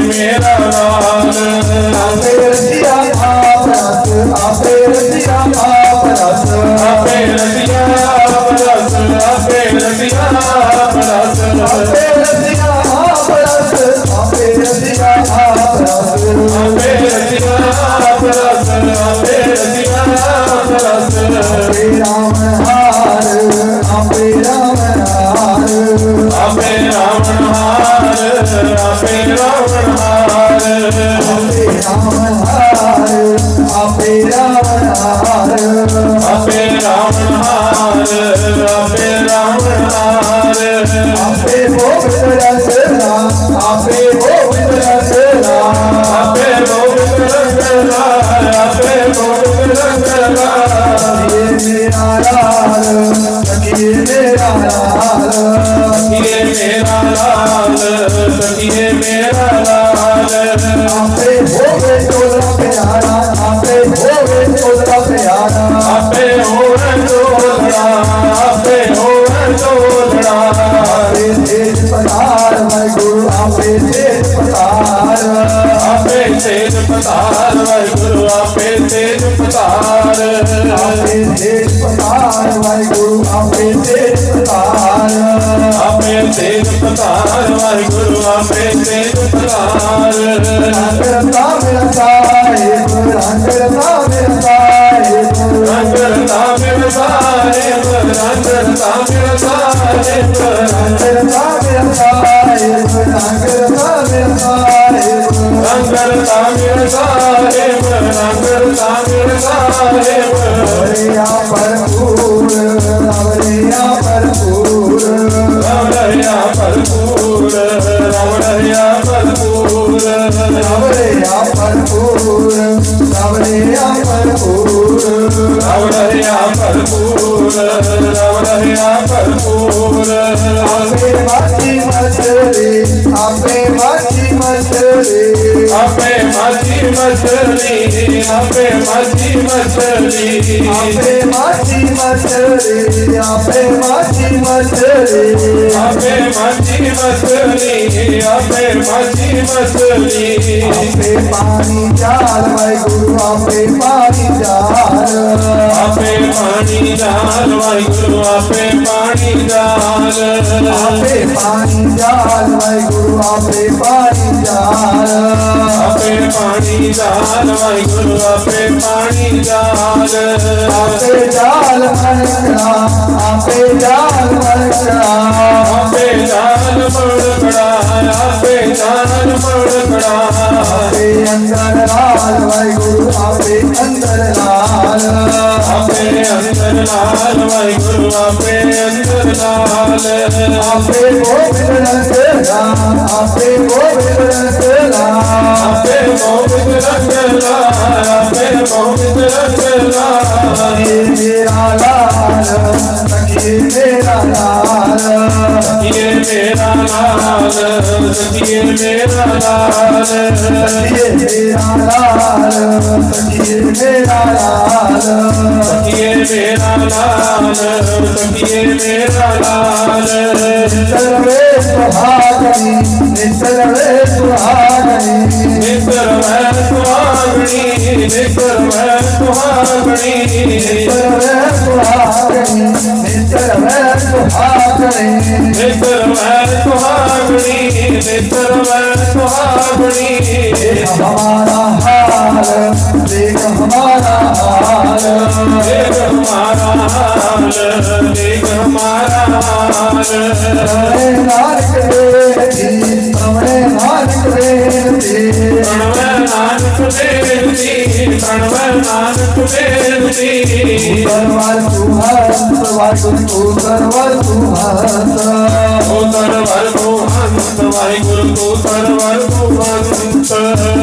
ਮੇਰਾ ਲਾਲ ਆਪੇ ਰਸਿਆ ਆਪ ਰਸ ਆਪੇ ਰਸਿਆ ਆਪ ਰਸ ਆਪੇ ਰਸਿਆ ਬਰਸ ਆਪੇ ਰਸਿਆ ਬਰਸ ਆਪੇ ਰਸਿਆ ਆਪ ਰਸ ਆਪੇ ਰਸਿਆ ਆਪ ਰਸ ਆਪੇ ਰਸਿਆ ਬਰਸ ਆਪੇ ਰਸਿਆ ਆਪੇ ਰਾਮ ਆਪੇ ਰਾਵਣ ਹਾਰ ਆਪੇ ਰਾਵਣ ਹਾਰ ਆਪੇ ਗੋਬਿੰਦ ਰਸਨਾ ਆਪੇ ਗੋਬਿੰਦ ਰਸਨਾ ਆਪੇ ਗੋਬਿੰਦ ਰੰਗਲਾ ਆਪੇ ਗੋਬਿੰਦ ਰੰਗਲਾ ਇਹ ਮੇਰਾ ਲਾਲ ਸਖੀ ਮੇਰਾ ਲਾਲ ਸਖੀਏ ਮੇਰਾ ਲਾਲ ਸਖੀਏ ਮੇਰਾ ਲਾਲ ਆਪੇ ਹੋਵੇ ਤੋਲਾ ਪਿਆਰਾ ਤੇਜ ਪਤਾਰ ਵਾਹਿਗੁਰੂ ਆਪੇ ਤੇਜ ਪਤਾਰ ਆਪੇ ਤੇਜ ਪਤਾਰ ਮੈਂ ਗੁਰੂ ਆਪੇ ਤੇਜ ਪਤਾਰ ਆਪੇ ਤੇਜ ਪਤਾਰ ਵਾਹਿਗੁਰੂ ਆਪੇ ਤੇਜ ਪਤਾਰ ਅੰਗਰਤਾ ਮੇਰਾ ਸਾਹਿਬ ਅੰਗਰਤਾ ਮੇਰਾ ਸਾਹਿਬ ਰੰਗਰ ਨਾਮਿਲ ਸਾਹਿਬ ਰੰਗਰ ਨਾਮਿਲ ਸਾਹਿਬ ਅੰਗਰਤਾ ਮੇਰਾ அவரையா பரப்பூர் அவரையா பரப்பூர் அவரையா பரப்பூர் அவரையா பரப்பூர் அவரையா பரப்பூர் அவரையா பரப்பூர் அவரையா பரப்பூர் அவரையா பரப்பூர் அப்பே வாசி மச்சரி அப்பே வாசி I'm playing. मछली आपे माछी मछली आपे माछी मछली आपे माछी मछली आपे माछी मछली आपे माछी मछली आपे पानी जाल मैं गुरु आपे पानी जाल आपे पानी जाल मैं आपे पानी जाल आपे पानी जाल मैं गुरु आपे पानी जाल आपे पानी ਪਾਣੀ ਜਾਲ ਆਪੇ ਪਾਣੀ ਜਾਲ ਵਾਹਿਗੁਰੂ ਆਪੇ ਪਾਣੀ ਜਾਲ ਆਪੇ ਜਾਲ ਮਨਕੜਾ ਆਪੇ ਜਾਲ ਮਨਕੜਾ ਆਪੇ ਜਾਲ ਮੁੜਕੜਾ ਆਪੇ ਜਾਲ ਮੁੜਕੜਾ ਆਪੇ ਅੰਦਰ ਲਾਲ ਵਾਹਿਗੁਰੂ ਆਪੇ ਅੰਦਰ ਲਾਲ ਆਪੇ ਅੰਦਰ ਲਾਲ ਵਾਹਿਗੁਰੂ ਆਪੇ ਅੰਦਰ ਲਾਲ ਆਪੇ ਗੋਬਿੰਦ ਰੰਗਨਾ ਆਪੇ ਗੋਬਿੰਦ ਰੰਗਨਾ ਆਪੇ ਗੋਬਿੰਦ सखिए मेरा लाल सखिए मेरा लाल सखिए मेरा लाल सखिए मेरा लाल सखिए मेरा निपरम है सुहागनी निपरम है सुहागनी निपरम है सुहागनी निपरम है सुहागनी निपरम है सुहागनी निपरम है सुहागनी हमारा हाल देख हमारा हाल देख हमारा हाल देख हमारा हाल नारक ઉતરવા તુહાર વાતું ઉતરવા તુહાર ઉતરવા તુહાર વાય ગુરુ ઉતરવા તુહાર